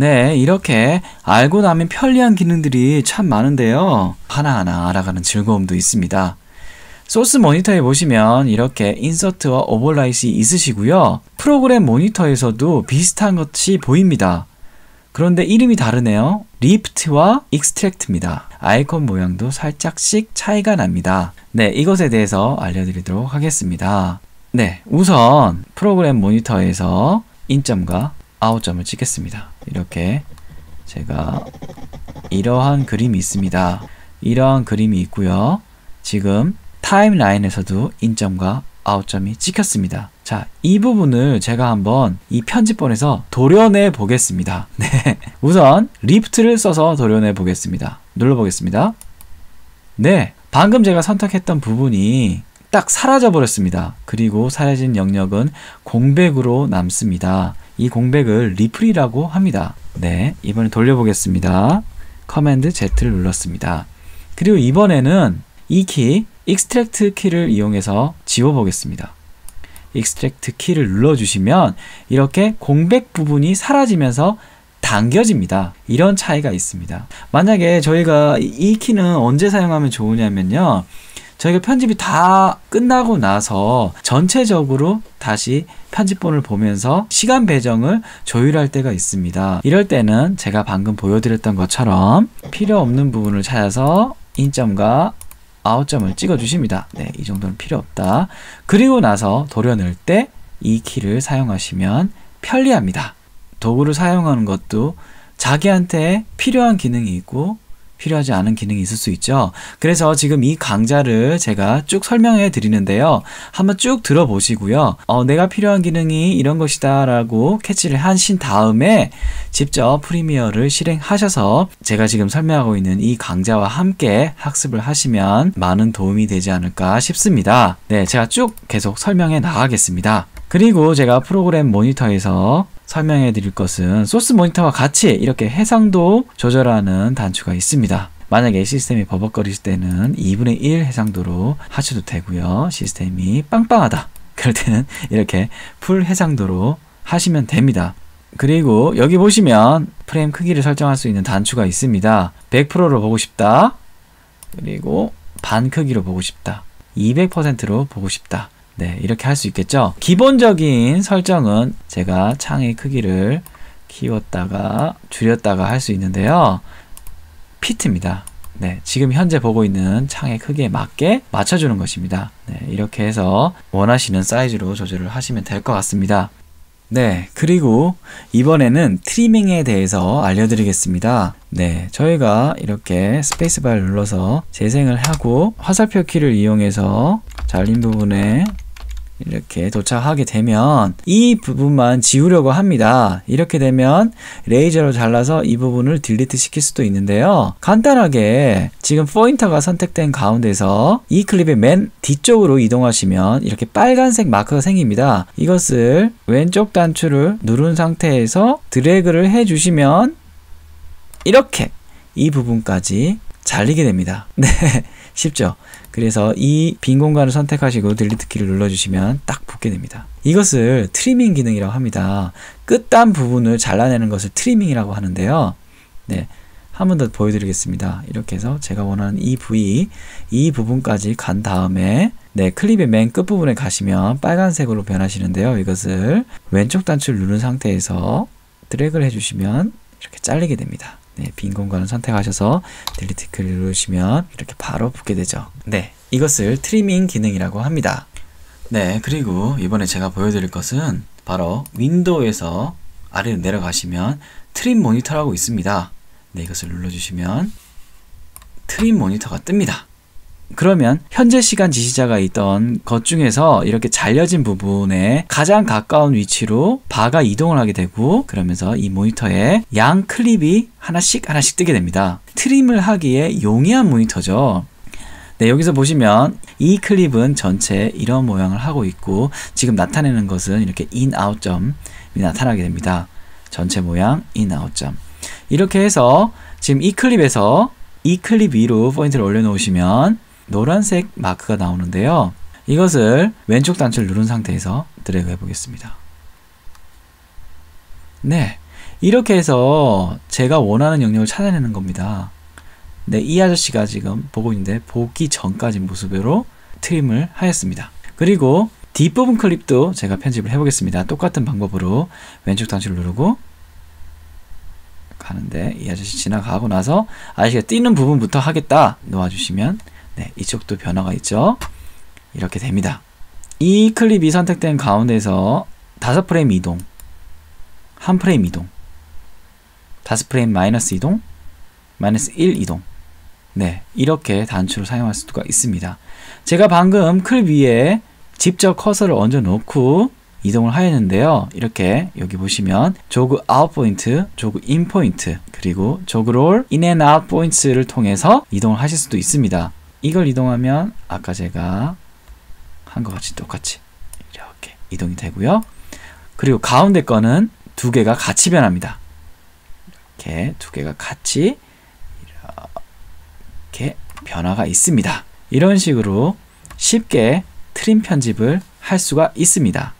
네, 이렇게 알고 나면 편리한 기능들이 참 많은데요. 하나하나 알아가는 즐거움도 있습니다. 소스 모니터에 보시면 이렇게 인서트와 오버라이트이 있으시고요. 프로그램 모니터에서도 비슷한 것이 보입니다. 그런데 이름이 다르네요. 리프트와 익스트랙트입니다. 아이콘 모양도 살짝씩 차이가 납니다. 네, 이것에 대해서 알려드리도록 하겠습니다. 네, 우선 프로그램 모니터에서 인점과 아웃점을 찍겠습니다. 이렇게 제가 이러한 그림이 있습니다. 이러한 그림이 있고요. 지금 타임라인에서도 인점과 아웃점이 찍혔습니다. 자, 이 부분을 제가 한번 이 편집본에서 도려내 보겠습니다. 네. 우선 리프트를 써서 도려내 보겠습니다. 눌러보겠습니다. 네. 방금 제가 선택했던 부분이 딱 사라져 버렸습니다. 그리고 사라진 영역은 공백으로 남습니다. 이 공백을 리플이라고 합니다. 네. 이번에 돌려보겠습니다. 커맨드 Z를 눌렀습니다. 그리고 이번에는 이 키, 익스트랙트 키를 이용해서 지워보겠습니다. 익스트랙트 키를 눌러주시면 이렇게 공백 부분이 사라지면서 당겨집니다. 이런 차이가 있습니다. 만약에 저희가 이 키는 언제 사용하면 좋으냐면요. 저희가 편집이 다 끝나고 나서 전체적으로 다시 편집본을 보면서 시간 배정을 조율할 때가 있습니다. 이럴 때는 제가 방금 보여드렸던 것처럼 필요 없는 부분을 찾아서 인점과 아웃점을 찍어 주십니다. 네, 이 정도는 필요 없다. 그리고 나서 도려낼 때 이 키를 사용하시면 편리합니다. 도구를 사용하는 것도 자기한테 필요한 기능이 있고 필요하지 않은 기능이 있을 수 있죠. 그래서 지금 이 강좌를 제가 쭉 설명해 드리는데요. 한번 쭉 들어보시고요. 어, 내가 필요한 기능이 이런 것이다 라고 캐치를 하신 다음에 직접 프리미어를 실행하셔서 제가 지금 설명하고 있는 이 강좌와 함께 학습을 하시면 많은 도움이 되지 않을까 싶습니다. 네, 제가 쭉 계속 설명해 나가겠습니다. 그리고 제가 프로그램 모니터에서 설명해 드릴 것은 소스 모니터와 같이 이렇게 해상도 조절하는 단추가 있습니다. 만약에 시스템이 버벅거리실 때는 2분의 1 해상도로 하셔도 되고요. 시스템이 빵빵하다. 그럴 때는 이렇게 풀 해상도로 하시면 됩니다. 그리고 여기 보시면 프레임 크기를 설정할 수 있는 단추가 있습니다. 100%로 보고 싶다. 그리고 반 크기로 보고 싶다. 200%로 보고 싶다. 네, 이렇게 할 수 있겠죠. 기본적인 설정은 제가 창의 크기를 키웠다가 줄였다가 할 수 있는데요. 피트입니다. 네, 지금 현재 보고 있는 창의 크기에 맞게 맞춰주는 것입니다. 네, 이렇게 해서 원하시는 사이즈로 조절을 하시면 될 것 같습니다. 네, 그리고 이번에는 트리밍에 대해서 알려드리겠습니다. 네, 저희가 이렇게 스페이스바를 눌러서 재생을 하고 화살표 키를 이용해서 잘린 부분에 이렇게 도착하게 되면 이 부분만 지우려고 합니다. 이렇게 되면 레이저로 잘라서 이 부분을 딜리트 시킬 수도 있는데요. 간단하게 지금 포인터가 선택된 가운데서 이 클립의 맨 뒤쪽으로 이동하시면 이렇게 빨간색 마크가 생깁니다. 이것을 왼쪽 단추를 누른 상태에서 드래그를 해주시면 이렇게 이 부분까지 잘리게 됩니다. 네. 쉽죠? 그래서 이 빈 공간을 선택하시고 딜리트 키를 눌러주시면 딱 붙게 됩니다. 이것을 트리밍 기능이라고 합니다. 끝단 부분을 잘라내는 것을 트리밍이라고 하는데요. 네. 한 번 더 보여드리겠습니다. 이렇게 해서 제가 원하는 이 부위, 이 부분까지 간 다음에 네, 클립의 맨 끝부분에 가시면 빨간색으로 변하시는데요. 이것을 왼쪽 단추를 누른 상태에서 드래그를 해주시면 이렇게 잘리게 됩니다. 네, 빈 공간을 선택하셔서 딜리트 키를 누르시면 이렇게 바로 붙게 되죠. 네, 이것을 트리밍 기능이라고 합니다. 네, 그리고 이번에 제가 보여드릴 것은 바로 윈도우에서 아래로 내려가시면 트림 모니터라고 있습니다. 네, 이것을 눌러주시면 트림 모니터가 뜹니다. 그러면 현재 시간 지시자가 있던 것 중에서 이렇게 잘려진 부분에 가장 가까운 위치로 바가 이동을 하게 되고 그러면서 이 모니터에 양 클립이 하나씩 하나씩 뜨게 됩니다. 트림을 하기에 용이한 모니터죠. 네, 여기서 보시면 이 클립은 전체 이런 모양을 하고 있고 지금 나타내는 것은 이렇게 인, 아웃 점이 나타나게 됩니다. 전체 모양, 인, 아웃 점. 이렇게 해서 지금 이 클립에서 이 클립 위로 포인트를 올려놓으시면 노란색 마크가 나오는데요. 이것을 왼쪽 단추를 누른 상태에서 드래그 해보겠습니다. 네. 이렇게 해서 제가 원하는 영역을 찾아내는 겁니다. 네, 이 아저씨가 지금 보고 있는데 보기 전까지 모습으로 트림을 하였습니다. 그리고 뒷부분 클립도 제가 편집을 해보겠습니다. 똑같은 방법으로 왼쪽 단추를 누르고 가는데 이 아저씨 지나가고 나서 아저씨가 뛰는 부분부터 하겠다 놓아주시면 네, 이쪽도 변화가 있죠. 이렇게 됩니다. 이 클립이 선택된 가운데서 다섯 프레임 이동, 한 프레임 이동, 다섯 프레임 마이너스 이동, 마이너스 1 이동. 네, 이렇게 단추를 사용할 수가 있습니다. 제가 방금 클 위에 직접 커서를 얹어 놓고 이동을 하였는데요. 이렇게 여기 보시면 조그 아웃 포인트, 조그 인 포인트, 그리고 조그 롤 인 앤 아웃 포인트를 통해서 이동을 하실 수도 있습니다. 이걸 이동하면 아까 제가 한 것 같이 똑같이 이렇게 이동이 되고요. 그리고 가운데 거는 두 개가 같이 변합니다. 이렇게 두 개가 같이 이렇게 변화가 있습니다. 이런 식으로 쉽게 트림 편집을 할 수가 있습니다.